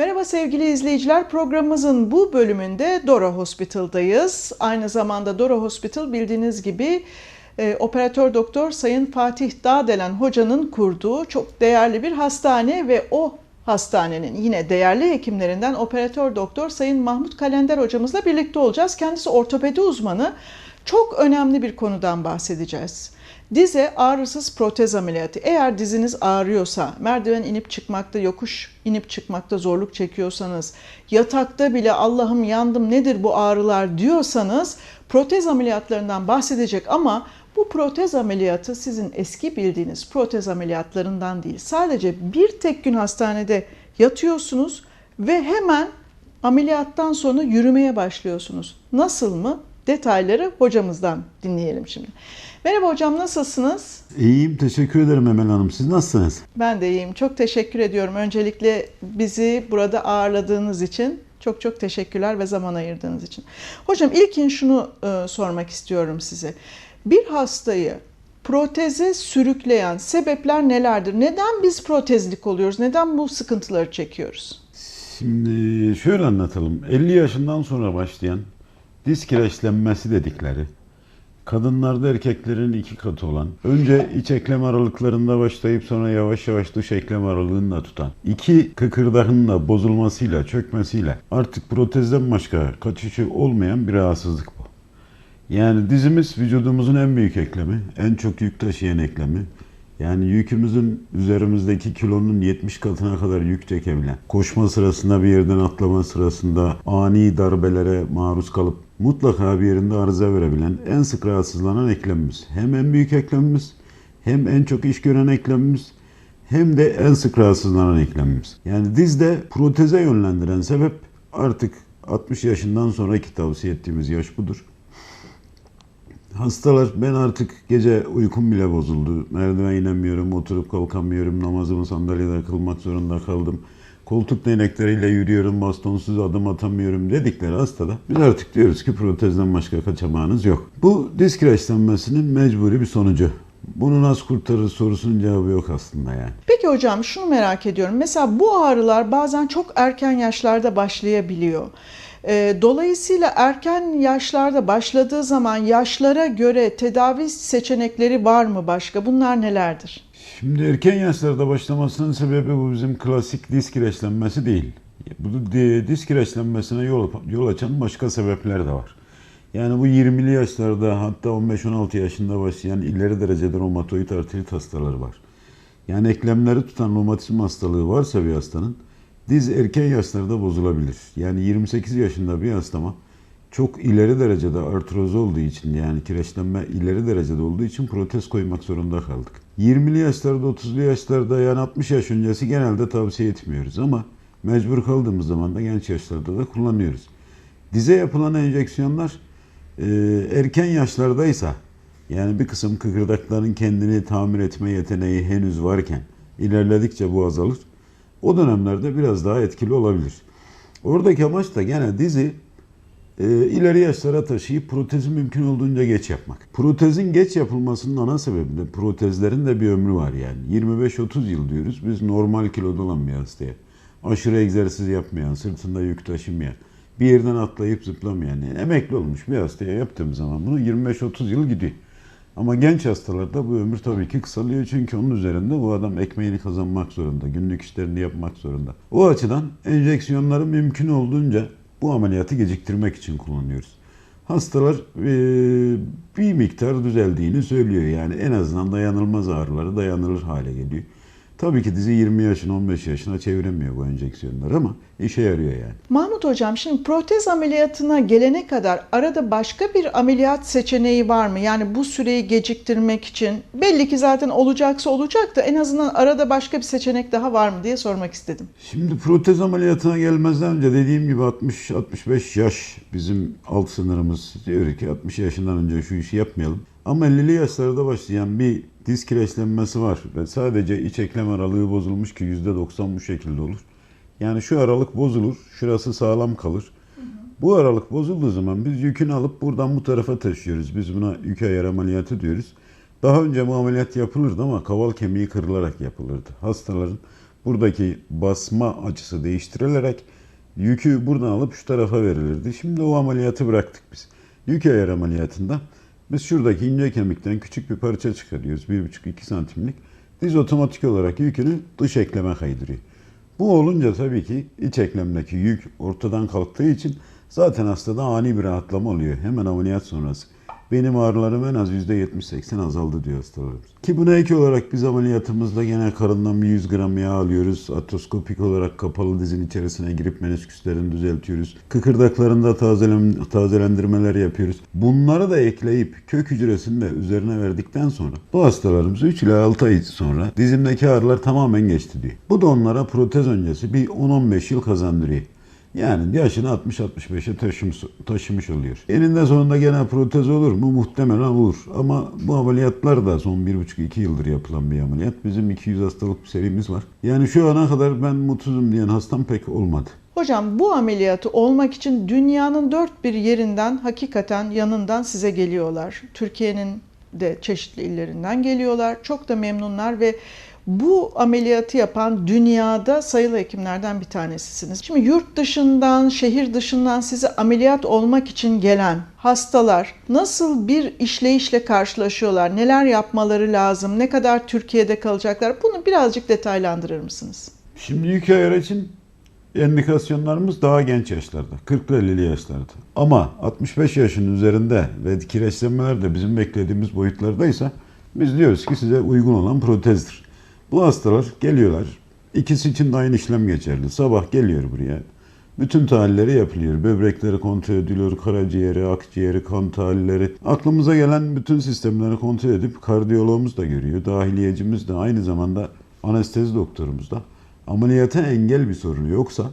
Merhaba sevgili izleyiciler. Programımızın bu bölümünde Dora Hospital'dayız. Aynı zamanda Dora Hospital bildiğiniz gibi e, operatör doktor Sayın Fatih Dağdelen hocanın kurduğu çok değerli bir hastane ve o hastanenin yine değerli hekimlerinden operatör doktor Sayın Mahmut Kalender hocamızla birlikte olacağız. Kendisi ortopedi uzmanı. Çok önemli bir konudan bahsedeceğiz. Dize ağrısız protez ameliyatı. Eğer diziniz ağrıyorsa, merdiven inip çıkmakta, yokuş inip çıkmakta zorluk çekiyorsanız, yatakta bile Allah'ım yandım nedir bu ağrılar diyorsanız protez ameliyatlarından bahsedecek ama bu protez ameliyatı sizin eski bildiğiniz protez ameliyatlarından değil. Sadece bir tek gün hastanede yatıyorsunuz ve hemen ameliyattan sonra yürümeye başlıyorsunuz. Nasıl mı? Detayları hocamızdan dinleyelim şimdi. Merhaba hocam nasılsınız? İyiyim, teşekkür ederim Emel Hanım. Siz nasılsınız? Ben de iyiyim. Çok teşekkür ediyorum. Öncelikle bizi burada ağırladığınız için çok çok teşekkürler ve zaman ayırdığınız için. Hocam ilkin şunu e, sormak istiyorum size. Bir hastayı proteze sürükleyen sebepler nelerdir? Neden biz protezlik oluyoruz? Neden bu sıkıntıları çekiyoruz? Şimdi şöyle anlatalım. 50 yaşından sonra başlayan diz kireçlenmesi dedikleri, kadınlarda erkeklerin iki katı olan, önce iç eklem aralıklarında başlayıp sonra yavaş yavaş dış eklem aralığını da tutan, iki kıkırdağın da bozulmasıyla, çökmesiyle artık protezden başka kaçışı olmayan bir rahatsızlık bu. Yani dizimiz vücudumuzun en büyük eklemi, en çok yük taşıyan eklemi. Yani yükümüzün üzerimizdeki kilonun 70 katına kadar yük çekebilen, koşma sırasında bir yerden atlama sırasında ani darbelere maruz kalıp mutlaka bir yerinde arıza verebilen en sık rahatsızlanan eklemimiz. Hem en büyük eklemimiz, hem en çok iş gören eklemimiz, hem de en sık rahatsızlanan eklemimiz. Yani dizde proteze yönlendiren sebep artık 60 yaşından sonraki tavsiye ettiğimiz yaş budur. Hastalar ben artık gece uykum bile bozuldu. Merdiven inemiyorum, oturup kalkamıyorum. Namazımı sandalyede kılmak zorunda kaldım. Koltuk değnekleriyle yürüyorum, bastonsuz adım atamıyorum dedikleri hastada biz artık diyoruz ki protezden başka kaçamağınız yok. Bu diz kireçlenmesinin mecburi bir sonucu. Bunu nasıl kurtarır sorusunun cevabı yok aslında yani. Peki hocam şunu merak ediyorum. Mesela bu ağrılar bazen çok erken yaşlarda başlayabiliyor. Ee, Dolayısıyla erken yaşlarda başladığı zaman yaşlara göre tedavi seçenekleri var mı başka? Bunlar nelerdir? Şimdi erken yaşlarda başlamasının sebebi bu bizim klasik diz kireçlenmesi değil. Bu di- diz kireçlenmesine yol, yol açan başka sebepler de var. Yani bu 20'li yaşlarda hatta 15-16 yaşında başlayan ileri derecede romatoid artrit hastaları var. Yani eklemleri tutan romatizm hastalığı varsa bir hastanın diz erken yaşlarda bozulabilir. Yani 28 yaşında bir hastama çok ileri derecede artroz olduğu için yani kireçlenme ileri derecede olduğu için protez koymak zorunda kaldık. 20'li yaşlarda 30'lu yaşlarda yani 60 yaş öncesi genelde tavsiye etmiyoruz ama mecbur kaldığımız zaman da genç yaşlarda da kullanıyoruz. Dize yapılan enjeksiyonlar e, erken yaşlardaysa yani bir kısım kıkırdakların kendini tamir etme yeteneği henüz varken ilerledikçe bu azalır. O dönemlerde biraz daha etkili olabilir. Oradaki amaç da gene dizi e, ileri yaşlara taşıyıp protezi mümkün olduğunca geç yapmak. Protezin geç yapılmasının ana sebebi de protezlerin de bir ömrü var yani. 25-30 yıl diyoruz biz normal kiloda olan bir hastaya. Aşırı egzersiz yapmayan, sırtında yük taşımayan, bir yerden atlayıp zıplamayan, yani emekli olmuş bir hastaya yaptığım zaman bunu 25-30 yıl gidiyor. Ama genç hastalarda bu ömür tabii ki kısalıyor çünkü onun üzerinde bu adam ekmeğini kazanmak zorunda, günlük işlerini yapmak zorunda. O açıdan enjeksiyonları mümkün olduğunca bu ameliyatı geciktirmek için kullanıyoruz. Hastalar eee, bir miktar düzeldiğini söylüyor yani en azından dayanılmaz ağrıları dayanılır hale geliyor. Tabii ki dizi 20 yaşına 15 yaşına çeviremiyor bu enjeksiyonlar ama işe yarıyor yani. Mahmut hocam şimdi protez ameliyatına gelene kadar arada başka bir ameliyat seçeneği var mı? Yani bu süreyi geciktirmek için belli ki zaten olacaksa olacak da en azından arada başka bir seçenek daha var mı diye sormak istedim. Şimdi protez ameliyatına gelmezden önce dediğim gibi 60-65 yaş bizim alt sınırımız. Diyor ki 60 yaşından önce şu işi yapmayalım. Ama 50'li yaşlarda başlayan bir diz kireçlenmesi var ve sadece iç eklem aralığı bozulmuş ki %90 bu şekilde olur. Yani şu aralık bozulur, şurası sağlam kalır. Bu aralık bozulduğu zaman biz yükünü alıp buradan bu tarafa taşıyoruz. Biz buna yük ayar ameliyatı diyoruz. Daha önce bu ameliyat yapılırdı ama kaval kemiği kırılarak yapılırdı. Hastaların buradaki basma açısı değiştirilerek yükü buradan alıp şu tarafa verilirdi. Şimdi o ameliyatı bıraktık biz. Yük ayar ameliyatında biz şuradaki ince kemikten küçük bir parça çıkarıyoruz. 1,5-2 santimlik. Diz otomatik olarak yükünü dış ekleme kaydırıyor. Bu olunca tabii ki iç eklemdeki yük ortadan kalktığı için zaten hastada ani bir rahatlama oluyor hemen ameliyat sonrası. Benim ağrılarım en az %70-80 azaldı diyor hastalarımız. Ki buna ek olarak biz ameliyatımızda gene karından bir 100 gram yağ alıyoruz. Atroskopik olarak kapalı dizin içerisine girip menisküslerini düzeltiyoruz. Kıkırdaklarında tazelen, tazelendirmeler yapıyoruz. Bunları da ekleyip kök hücresini de üzerine verdikten sonra bu hastalarımız 3 ila 6 ay sonra dizimdeki ağrılar tamamen geçti diyor. Bu da onlara protez öncesi bir 10-15 yıl kazandırıyor. Yani yaşını 60-65'e taşımış, taşımış oluyor. Eninde sonunda gene protez olur mu? Muhtemelen olur. Ama bu ameliyatlar da son 1,5-2 yıldır yapılan bir ameliyat. Bizim 200 hastalık bir serimiz var. Yani şu ana kadar ben mutsuzum diyen hastam pek olmadı. Hocam bu ameliyatı olmak için dünyanın dört bir yerinden hakikaten yanından size geliyorlar. Türkiye'nin de çeşitli illerinden geliyorlar. Çok da memnunlar ve bu ameliyatı yapan dünyada sayılı hekimlerden bir tanesisiniz. Şimdi yurt dışından, şehir dışından size ameliyat olmak için gelen hastalar nasıl bir işleyişle karşılaşıyorlar? Neler yapmaları lazım? Ne kadar Türkiye'de kalacaklar? Bunu birazcık detaylandırır mısınız? Şimdi ayarı için endikasyonlarımız daha genç yaşlarda. 40-50'li yaşlarda. Ama 65 yaşın üzerinde ve kireçlenmeler de bizim beklediğimiz boyutlardaysa biz diyoruz ki size uygun olan protezdir. Bu hastalar geliyorlar. İkisi için de aynı işlem geçerli. Sabah geliyor buraya. Bütün tahlilleri yapılıyor. Böbrekleri kontrol ediliyor, karaciğeri, akciğeri, kan tahlilleri. Aklımıza gelen bütün sistemleri kontrol edip kardiyologumuz da görüyor. Dahiliyecimiz de aynı zamanda anestezi doktorumuz da. Ameliyata engel bir sorun yoksa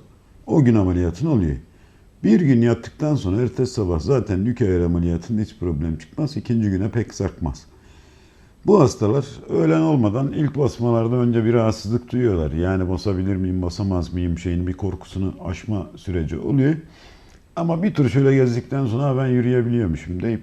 o gün ameliyatın oluyor. Bir gün yattıktan sonra ertesi sabah zaten yük ayar ameliyatında hiç problem çıkmaz. İkinci güne pek sarkmaz. Bu hastalar öğlen olmadan ilk basmalarda önce bir rahatsızlık duyuyorlar. Yani basabilir miyim, basamaz mıyım şeyin bir korkusunu aşma süreci oluyor. Ama bir tur şöyle gezdikten sonra "Ha, ben yürüyebiliyormuşum deyip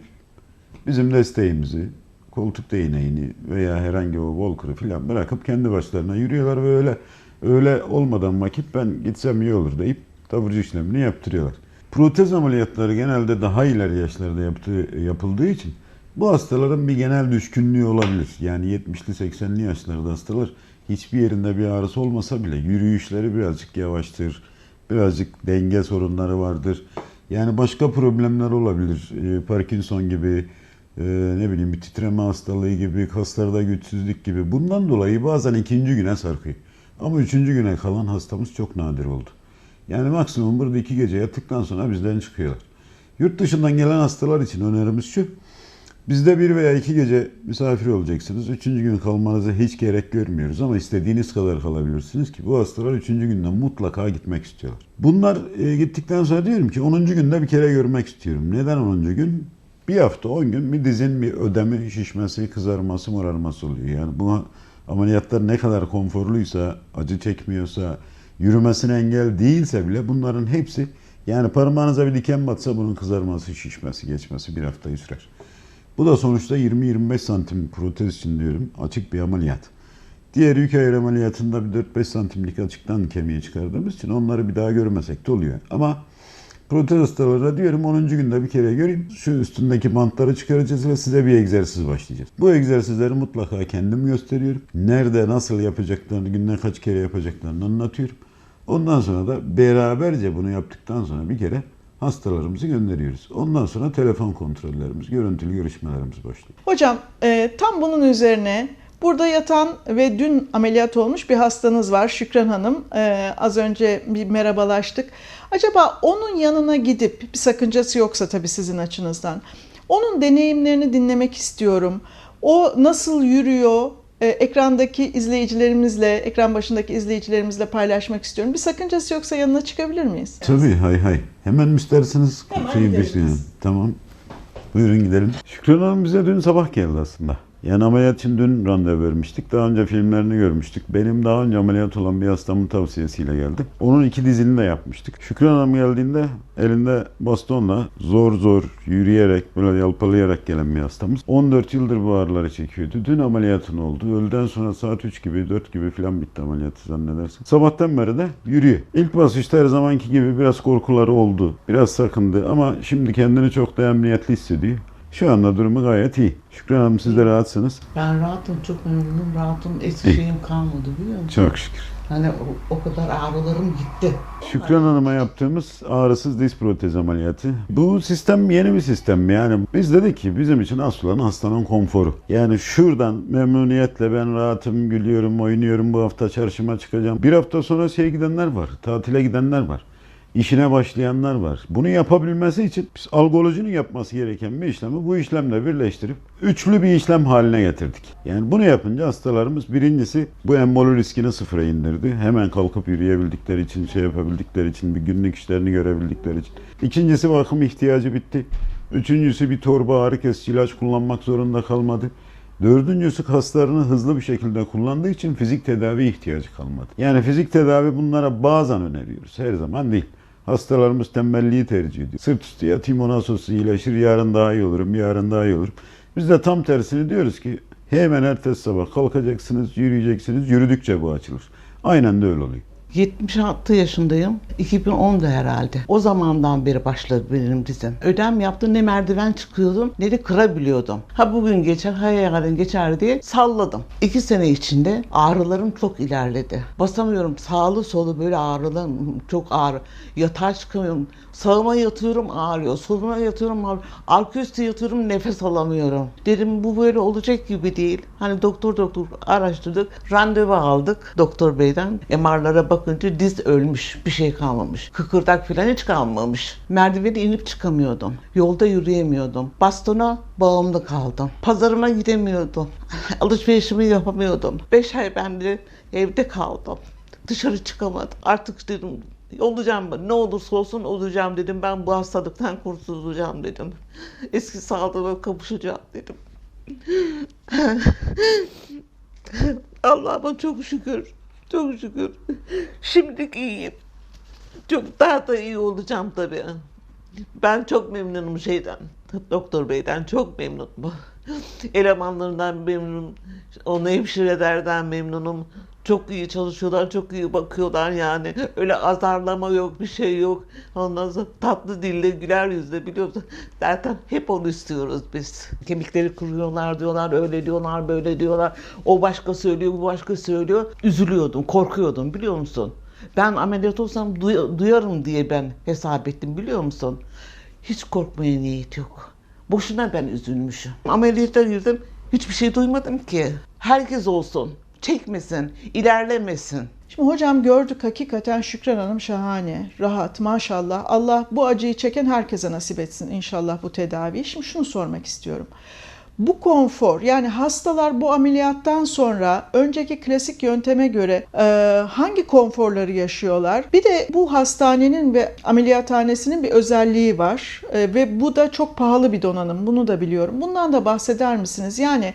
bizim desteğimizi, koltuk değneğini veya herhangi o walker'ı falan bırakıp kendi başlarına yürüyorlar ve öyle öyle olmadan vakit ben gitsem iyi olur deyip taburcu işlemini yaptırıyorlar. Protez ameliyatları genelde daha ileri yaşlarda yaptığı, yapıldığı için bu hastaların bir genel düşkünlüğü olabilir. Yani 70'li 80'li yaşlarda hastalar hiçbir yerinde bir ağrısı olmasa bile yürüyüşleri birazcık yavaştır. Birazcık denge sorunları vardır. Yani başka problemler olabilir. Ee, Parkinson gibi, e, ne bileyim bir titreme hastalığı gibi, kaslarda güçsüzlük gibi. Bundan dolayı bazen ikinci güne sarkıyor. Ama üçüncü güne kalan hastamız çok nadir oldu. Yani maksimum burada iki gece yattıktan sonra bizden çıkıyorlar. Yurt dışından gelen hastalar için önerimiz şu. Bizde bir veya iki gece misafir olacaksınız. Üçüncü gün kalmanıza hiç gerek görmüyoruz ama istediğiniz kadar kalabilirsiniz ki bu hastalar üçüncü günden mutlaka gitmek istiyorlar. Bunlar e, gittikten sonra diyorum ki 10. günde bir kere görmek istiyorum. Neden 10. gün? Bir hafta 10 gün bir dizin bir ödemi, şişmesi, kızarması, morarması oluyor. Yani bu ameliyatlar ne kadar konforluysa, acı çekmiyorsa, yürümesine engel değilse bile bunların hepsi yani parmağınıza bir diken batsa bunun kızarması, şişmesi, geçmesi bir haftayı sürer. Bu da sonuçta 20-25 santim protez için diyorum açık bir ameliyat. Diğer yük ayır ameliyatında bir 4-5 santimlik açıktan kemiği çıkardığımız için onları bir daha görmesek de oluyor. Ama protez hastalarına diyorum 10. günde bir kere göreyim. Şu üstündeki bantları çıkaracağız ve size bir egzersiz başlayacağız. Bu egzersizleri mutlaka kendim gösteriyorum. Nerede, nasıl yapacaklarını, günde kaç kere yapacaklarını anlatıyorum. Ondan sonra da beraberce bunu yaptıktan sonra bir kere hastalarımızı gönderiyoruz. Ondan sonra telefon kontrollerimiz, görüntülü görüşmelerimiz başlıyor. Hocam e, tam bunun üzerine burada yatan ve dün ameliyat olmuş bir hastanız var Şükran Hanım. E, az önce bir merhabalaştık. Acaba onun yanına gidip bir sakıncası yoksa tabii sizin açınızdan. Onun deneyimlerini dinlemek istiyorum. O nasıl yürüyor? E, ekrandaki izleyicilerimizle, ekran başındaki izleyicilerimizle paylaşmak istiyorum. Bir sakıncası yoksa yanına çıkabilir miyiz? Tabii hay hay. Hemen mi isterseniz Hemen şeyi gideriz bekleyelim. biz. Tamam. Buyurun gidelim. Şükran Hanım bize dün sabah geldi aslında. Yani ameliyat için dün randevu vermiştik. Daha önce filmlerini görmüştük. Benim daha önce ameliyat olan bir hastamın tavsiyesiyle geldi. Onun iki dizini de yapmıştık. Şükran Hanım geldiğinde elinde bastonla zor zor yürüyerek böyle yalpalayarak gelen bir hastamız. 14 yıldır bu ağrıları çekiyordu. Dün ameliyatın oldu. Öğleden sonra saat 3 gibi 4 gibi falan bitti ameliyatı zannedersin. Sabahtan beri de yürüyor. İlk basışta her zamanki gibi biraz korkuları oldu. Biraz sakındı ama şimdi kendini çok da emniyetli hissediyor. Şu anda durumu gayet iyi. Şükran Hanım siz de rahatsınız. Ben rahatım, çok memnunum. Rahatım, eski İyi. şeyim kalmadı biliyor musun? Çok şükür. Hani o, o kadar ağrılarım gitti. Şükran Hanım'a yaptığımız ağrısız diz protez ameliyatı. Bu sistem yeni bir sistem. Yani biz dedik ki bizim için asıl olan hastanın konforu. Yani şuradan memnuniyetle ben rahatım, gülüyorum, oynuyorum, bu hafta çarşıma çıkacağım. Bir hafta sonra şey gidenler var, tatile gidenler var. İşine başlayanlar var. Bunu yapabilmesi için algolojinin yapması gereken bir işlemi bu işlemle birleştirip üçlü bir işlem haline getirdik. Yani bunu yapınca hastalarımız birincisi bu emboli riskini sıfıra indirdi. Hemen kalkıp yürüyebildikleri için, şey yapabildikleri için, bir günlük işlerini görebildikleri için. İkincisi bakım ihtiyacı bitti. Üçüncüsü bir torba ağrı kesici ilaç kullanmak zorunda kalmadı. Dördüncüsü kaslarını hızlı bir şekilde kullandığı için fizik tedavi ihtiyacı kalmadı. Yani fizik tedavi bunlara bazen öneriyoruz. Her zaman değil. Hastalarımız tembelliği tercih ediyor. Sırt üstü yatayım ondan sonra iyileşir. Yarın daha iyi olurum, yarın daha iyi olurum. Biz de tam tersini diyoruz ki hemen ertesi sabah kalkacaksınız, yürüyeceksiniz. Yürüdükçe bu açılır. Aynen de öyle oluyor. 76 yaşındayım. 2010'da herhalde. O zamandan beri başladı benim dizim. Ödem yaptım ne merdiven çıkıyordum ne de kırabiliyordum. Ha bugün geçer ha yarın geçer diye salladım. 2 sene içinde ağrılarım çok ilerledi. Basamıyorum sağlı solu böyle ağrılarım çok ağrı. Yatağa çıkamıyorum. Sağıma yatıyorum ağrıyor. Soluma yatıyorum ağrıyor. Arka üstü yatıyorum nefes alamıyorum. Dedim bu böyle olacak gibi değil. Hani doktor doktor araştırdık. Randevu aldık doktor beyden. MR'lara bakınca diz ölmüş. Bir şey kalmamış. Kıkırdak falan hiç kalmamış. Merdiveni inip çıkamıyordum. Yolda yürüyemiyordum. Bastona bağımlı kaldım. Pazarıma gidemiyordum. Alışverişimi yapamıyordum. Beş ay ben de evde kaldım. Dışarı çıkamadım. Artık dedim olacağım. Ne olursa olsun olacağım dedim. Ben bu hastalıktan kurtulacağım dedim. Eski sağlığıma kavuşacağım dedim. Allah'ıma çok şükür. Çok şükür. Şimdi iyiyim. Çok daha da iyi olacağım tabii. Ben çok memnunum şeyden. Doktor beyden çok memnunum. Elemanlarından memnunum. O hemşirelerden memnunum. Çok iyi çalışıyorlar, çok iyi bakıyorlar yani. Öyle azarlama yok, bir şey yok. Ondan sonra tatlı dille, güler yüzle biliyorsun. Zaten hep onu istiyoruz biz. Kemikleri kırıyorlar diyorlar, öyle diyorlar, böyle diyorlar. O başka söylüyor, bu başka söylüyor. Üzülüyordum, korkuyordum biliyor musun? Ben ameliyat olsam duy- duyarım diye ben hesap ettim biliyor musun? Hiç korkmaya niyet yok. Boşuna ben üzülmüşüm. Ameliyata girdim, hiçbir şey duymadım ki. Herkes olsun, çekmesin, ilerlemesin. Şimdi hocam gördük hakikaten Şükran Hanım şahane, rahat maşallah. Allah bu acıyı çeken herkese nasip etsin inşallah bu tedaviyi. Şimdi şunu sormak istiyorum. Bu konfor yani hastalar bu ameliyattan sonra önceki klasik yönteme göre e, hangi konforları yaşıyorlar? Bir de bu hastanenin ve ameliyathanesinin bir özelliği var E, ve bu da çok pahalı bir donanım bunu da biliyorum. Bundan da bahseder misiniz? Yani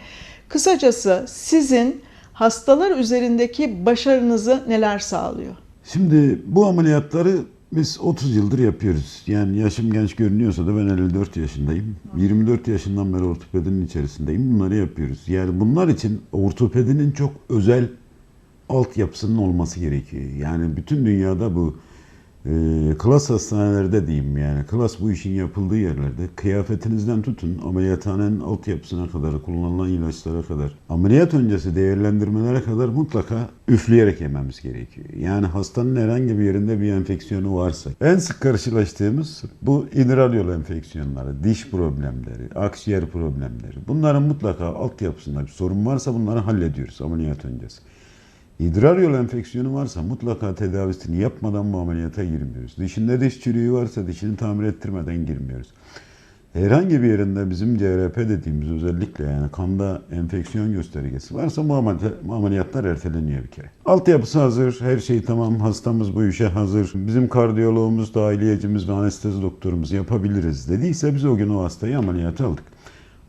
kısacası sizin hastalar üzerindeki başarınızı neler sağlıyor? Şimdi bu ameliyatları biz 30 yıldır yapıyoruz. Yani yaşım genç görünüyorsa da ben 54 yaşındayım. 24 yaşından beri ortopedinin içerisindeyim. Bunları yapıyoruz. Yani bunlar için ortopedinin çok özel altyapısının olması gerekiyor. Yani bütün dünyada bu e, klas hastanelerde diyeyim yani klas bu işin yapıldığı yerlerde kıyafetinizden tutun ameliyathanenin altyapısına kadar kullanılan ilaçlara kadar ameliyat öncesi değerlendirmelere kadar mutlaka üfleyerek yememiz gerekiyor. Yani hastanın herhangi bir yerinde bir enfeksiyonu varsa en sık karşılaştığımız bu idrar yolu enfeksiyonları, diş problemleri, akciğer problemleri. Bunların mutlaka altyapısında bir sorun varsa bunları hallediyoruz ameliyat öncesi. İdrar yolu enfeksiyonu varsa mutlaka tedavisini yapmadan bu ameliyata girmiyoruz. Dişinde diş çürüğü varsa dişini tamir ettirmeden girmiyoruz. Herhangi bir yerinde bizim CRP dediğimiz özellikle yani kanda enfeksiyon göstergesi varsa bu ameliyat- bu ameliyatlar erteleniyor bir kere. Altyapısı hazır, her şey tamam, hastamız bu işe hazır. Bizim kardiyoloğumuz, dahiliyecimiz ve anestezi doktorumuz yapabiliriz dediyse biz o gün o hastayı ameliyata aldık.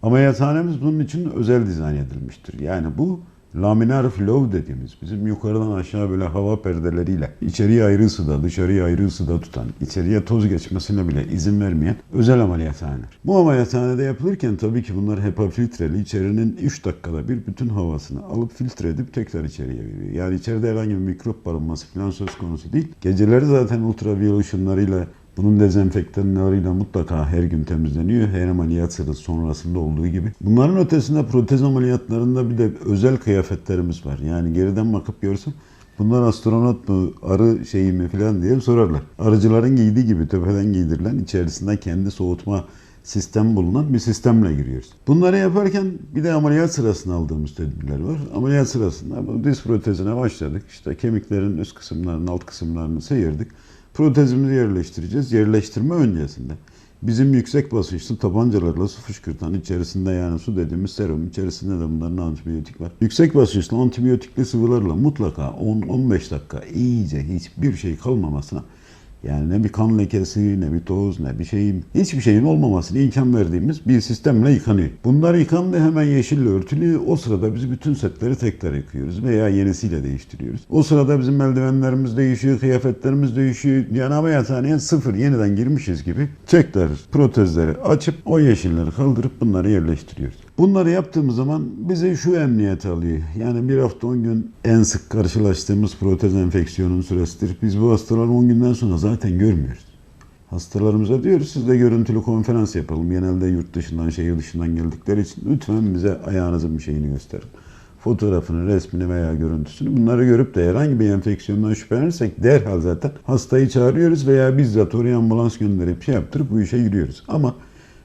Ameliyathanemiz bunun için özel dizayn edilmiştir. Yani bu laminar flow dediğimiz bizim yukarıdan aşağı böyle hava perdeleriyle içeriye ayrı ısıda dışarıya ayrı ısıda tutan, içeriye toz geçmesine bile izin vermeyen özel ameliyathaneler. Bu ameliyathanede yapılırken tabii ki bunlar HEPA filtreli içerinin 3 dakikada bir bütün havasını alıp filtre edip tekrar içeriye veriyor. Yani içeride herhangi bir mikrop barınması falan söz konusu değil. Geceleri zaten ultraviyole ışınlarıyla bunun dezenfektanlarıyla mutlaka her gün temizleniyor. Her ameliyat sırası sonrasında olduğu gibi. Bunların ötesinde protez ameliyatlarında bir de özel kıyafetlerimiz var. Yani geriden bakıp görsün bunlar astronot mu, arı şeyi mi falan diye sorarlar. Arıcıların giydiği gibi tepeden giydirilen içerisinde kendi soğutma sistem bulunan bir sistemle giriyoruz. Bunları yaparken bir de ameliyat sırasında aldığımız tedbirler var. Ameliyat sırasında bu diz protezine başladık. İşte kemiklerin üst kısımlarını, alt kısımlarını sıyırdık. Protezimizi yerleştireceğiz. Yerleştirme öncesinde bizim yüksek basınçlı tabancalarla su fışkırtan içerisinde yani su dediğimiz serum içerisinde de bunların antibiyotik var. Yüksek basınçlı antibiyotikli sıvılarla mutlaka 10-15 dakika iyice hiçbir şey kalmamasına yani ne bir kan lekesi, ne bir toz, ne bir şeyin, hiçbir şeyin olmamasına imkan verdiğimiz bir sistemle yıkanıyor. Bunlar yıkandı hemen yeşille örtülü. O sırada biz bütün setleri tekrar yıkıyoruz veya yenisiyle değiştiriyoruz. O sırada bizim eldivenlerimiz değişiyor, kıyafetlerimiz değişiyor. Yani ameliyathaneye sıfır yeniden girmişiz gibi tekrar protezleri açıp o yeşilleri kaldırıp bunları yerleştiriyoruz. Bunları yaptığımız zaman bize şu emniyet alıyor. Yani bir hafta 10 gün en sık karşılaştığımız protez enfeksiyonun süresidir. Biz bu hastaları 10 günden sonra zaten görmüyoruz. Hastalarımıza diyoruz siz de görüntülü konferans yapalım. Genelde yurt dışından, şehir dışından geldikleri için lütfen bize ayağınızın bir şeyini gösterin. Fotoğrafını, resmini veya görüntüsünü bunları görüp de herhangi bir enfeksiyondan şüphelenirsek derhal zaten hastayı çağırıyoruz veya bizzat oraya ambulans gönderip şey yaptırıp bu işe giriyoruz. Ama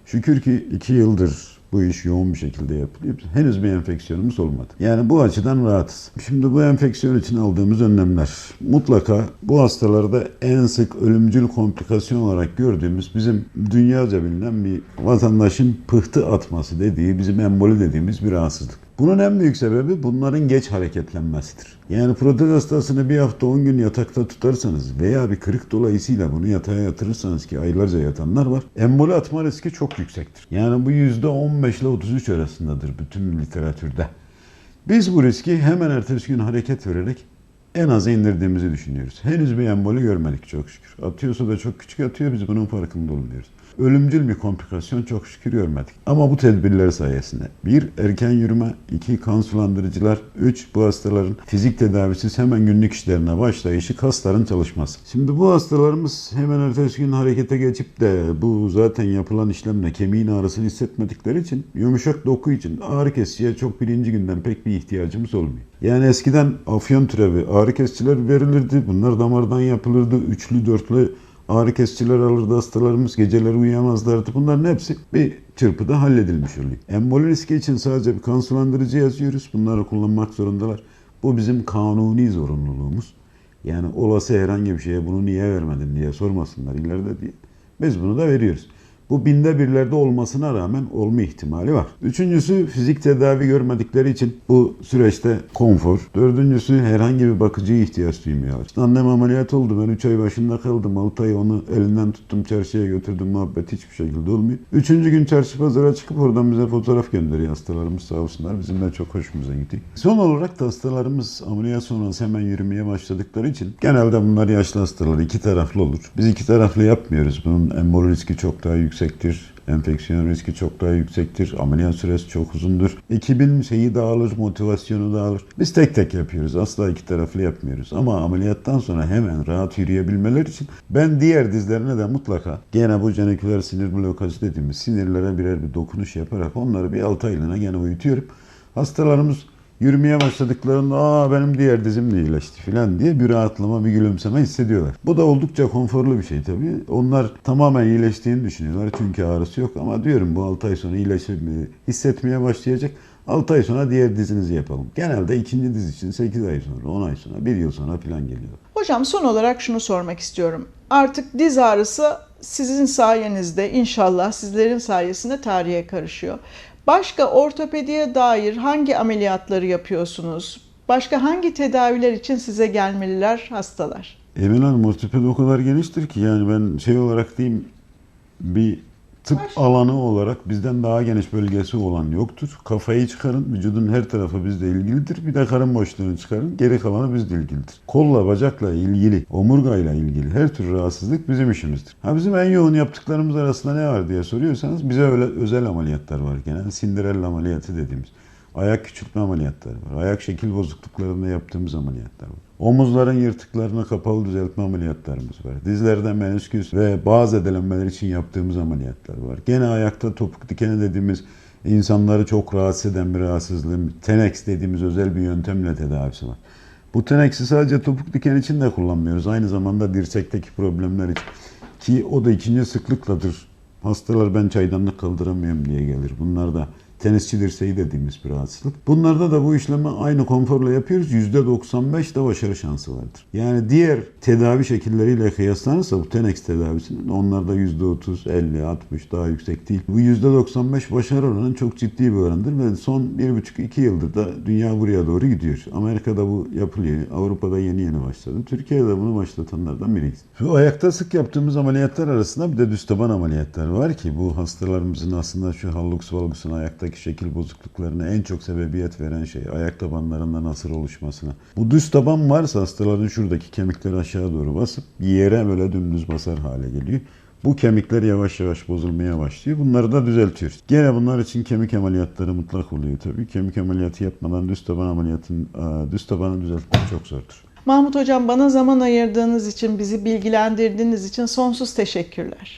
şükür ki 2 yıldır bu iş yoğun bir şekilde yapılıyor. Henüz bir enfeksiyonumuz olmadı. Yani bu açıdan rahatız. Şimdi bu enfeksiyon için aldığımız önlemler. Mutlaka bu hastalarda en sık ölümcül komplikasyon olarak gördüğümüz bizim dünyaca bilinen bir vatandaşın pıhtı atması dediği, bizim emboli dediğimiz bir rahatsızlık. Bunun en büyük sebebi bunların geç hareketlenmesidir. Yani protez hastasını bir hafta 10 gün yatakta tutarsanız veya bir kırık dolayısıyla bunu yatağa yatırırsanız ki aylarca yatanlar var. Emboli atma riski çok yüksektir. Yani bu %15 ile 33 arasındadır bütün literatürde. Biz bu riski hemen ertesi gün hareket vererek en aza indirdiğimizi düşünüyoruz. Henüz bir emboli görmedik çok şükür. Atıyorsa da çok küçük atıyor biz bunun farkında olmuyoruz. Ölümcül bir komplikasyon çok şükür görmedik. Ama bu tedbirler sayesinde bir erken yürüme, iki kan sulandırıcılar, üç bu hastaların fizik tedavisiz hemen günlük işlerine başlayışı kasların çalışması. Şimdi bu hastalarımız hemen ertesi gün harekete geçip de bu zaten yapılan işlemle kemiğin ağrısını hissetmedikleri için yumuşak doku için ağrı kesiciye çok birinci günden pek bir ihtiyacımız olmuyor. Yani eskiden afyon türevi ağrı kesiciler verilirdi. Bunlar damardan yapılırdı. Üçlü, dörtlü ağrı kesiciler alırdı hastalarımız. Geceleri uyuyamazlardı. Bunların hepsi bir çırpıda halledilmiş oluyor. Emboli riski için sadece bir kan sulandırıcı yazıyoruz. Bunları kullanmak zorundalar. Bu bizim kanuni zorunluluğumuz. Yani olası herhangi bir şeye bunu niye vermedin diye sormasınlar ileride diye. Biz bunu da veriyoruz. Bu binde birlerde olmasına rağmen olma ihtimali var. Üçüncüsü fizik tedavi görmedikleri için bu süreçte konfor. Dördüncüsü herhangi bir bakıcıya ihtiyaç duymuyorlar. İşte annem ameliyat oldu ben 3 ay başında kaldım. 6 ay onu elinden tuttum çarşıya götürdüm muhabbet hiçbir şekilde olmuyor. Üçüncü gün çarşı pazara çıkıp oradan bize fotoğraf gönderiyor hastalarımız sağ olsunlar. Bizim de çok hoşumuza gidiyor. Son olarak da hastalarımız ameliyat sonrası hemen yürümeye başladıkları için genelde bunlar yaşlı hastalar iki taraflı olur. Biz iki taraflı yapmıyoruz. Bunun emboli riski çok daha yüksektir. Enfeksiyon riski çok daha yüksektir. Ameliyat süresi çok uzundur. Ekibin şeyi dağılır, motivasyonu dağılır. Biz tek tek yapıyoruz. Asla iki taraflı yapmıyoruz. Ama ameliyattan sonra hemen rahat yürüyebilmeleri için ben diğer dizlerine de mutlaka gene bu jeniküler sinir blokajı dediğimiz sinirlere birer bir dokunuş yaparak onları bir 6 aylığına gene uyutuyorum. Hastalarımız yürümeye başladıklarında aa benim diğer dizim de iyileşti falan diye bir rahatlama bir gülümseme hissediyorlar. Bu da oldukça konforlu bir şey tabii. Onlar tamamen iyileştiğini düşünüyorlar çünkü ağrısı yok ama diyorum bu 6 ay sonra iyileşip hissetmeye başlayacak. 6 ay sonra diğer dizinizi yapalım. Genelde ikinci diz için 8 ay sonra, 10 ay sonra, 1 yıl sonra falan geliyor. Hocam son olarak şunu sormak istiyorum. Artık diz ağrısı sizin sayenizde inşallah sizlerin sayesinde tarihe karışıyor. Başka ortopediye dair hangi ameliyatları yapıyorsunuz? Başka hangi tedaviler için size gelmeliler hastalar? Emin Hanım ortopedi o kadar geniştir ki yani ben şey olarak diyeyim bir Tıp alanı olarak bizden daha geniş bölgesi olan yoktur. Kafayı çıkarın, vücudun her tarafı bizle ilgilidir. Bir de karın boşluğunu çıkarın, geri kalanı bizle ilgilidir. Kolla, bacakla ilgili, omurgayla ilgili her tür rahatsızlık bizim işimizdir. Ha bizim en yoğun yaptıklarımız arasında ne var diye soruyorsanız bize öyle özel ameliyatlar var genelde. Cinderella ameliyatı dediğimiz. Ayak küçültme ameliyatları var. Ayak şekil bozukluklarında yaptığımız ameliyatlar var. Omuzların yırtıklarını kapalı düzeltme ameliyatlarımız var. Dizlerde menüsküs ve bazı edelenmeler için yaptığımız ameliyatlar var. Gene ayakta topuk dikeni dediğimiz insanları çok rahatsız eden bir rahatsızlığın Tenex dediğimiz özel bir yöntemle tedavisi var. Bu Tenex'i sadece topuk diken için de kullanmıyoruz. Aynı zamanda dirsekteki problemler için. Ki o da ikinci sıklıkladır. Hastalar ben çaydanlık kaldıramıyorum diye gelir. Bunlar da tenisçi dirseği dediğimiz bir rahatsızlık. Bunlarda da bu işlemi aynı konforla yapıyoruz. %95 de başarı şansı vardır. Yani diğer tedavi şekilleriyle kıyaslanırsa bu Tenex tedavisinin onlarda %30, 50, 60 daha yüksek değil. Bu %95 başarı oranı çok ciddi bir orandır ve son 1,5-2 yıldır da dünya buraya doğru gidiyor. Amerika'da bu yapılıyor. Avrupa'da yeni yeni başladı. Türkiye'de bunu başlatanlardan biriyiz. Şu ayakta sık yaptığımız ameliyatlar arasında bir de düz taban ameliyatları var ki bu hastalarımızın aslında şu hallux valgus'un ayaktaki şekil bozukluklarına en çok sebebiyet veren şey ayak tabanlarında nasır oluşmasına. Bu düz taban varsa hastaların şuradaki kemikleri aşağı doğru basıp yere böyle dümdüz basar hale geliyor. Bu kemikler yavaş yavaş bozulmaya başlıyor. Bunları da düzeltiyoruz. Gene bunlar için kemik ameliyatları mutlak oluyor tabii. Kemik ameliyatı yapmadan düz taban ameliyatın aa, düz tabanı düzeltmek çok zordur. Mahmut Hocam bana zaman ayırdığınız için, bizi bilgilendirdiğiniz için sonsuz teşekkürler.